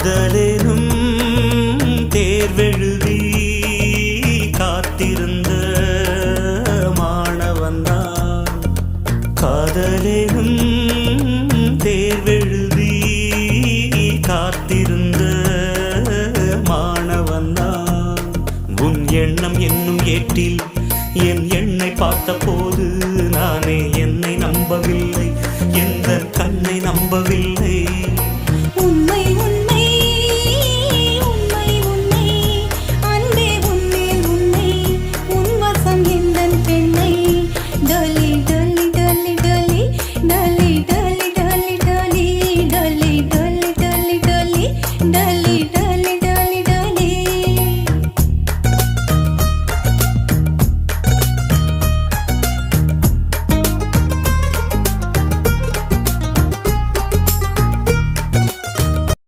பகலெனும் தேர்வெழுதி காத்திருந்த மாணவன்தான் காதலெனும் தேர்வெழுதி காத்திருந்த மாணவன்தான் உன் எண்ணம் என்னும் ஏட்டில் என் எண்ணை பார்த்தபோது நானே என்னை நம்பவில்லை எந்த கண்ணை நம்பவில்லை.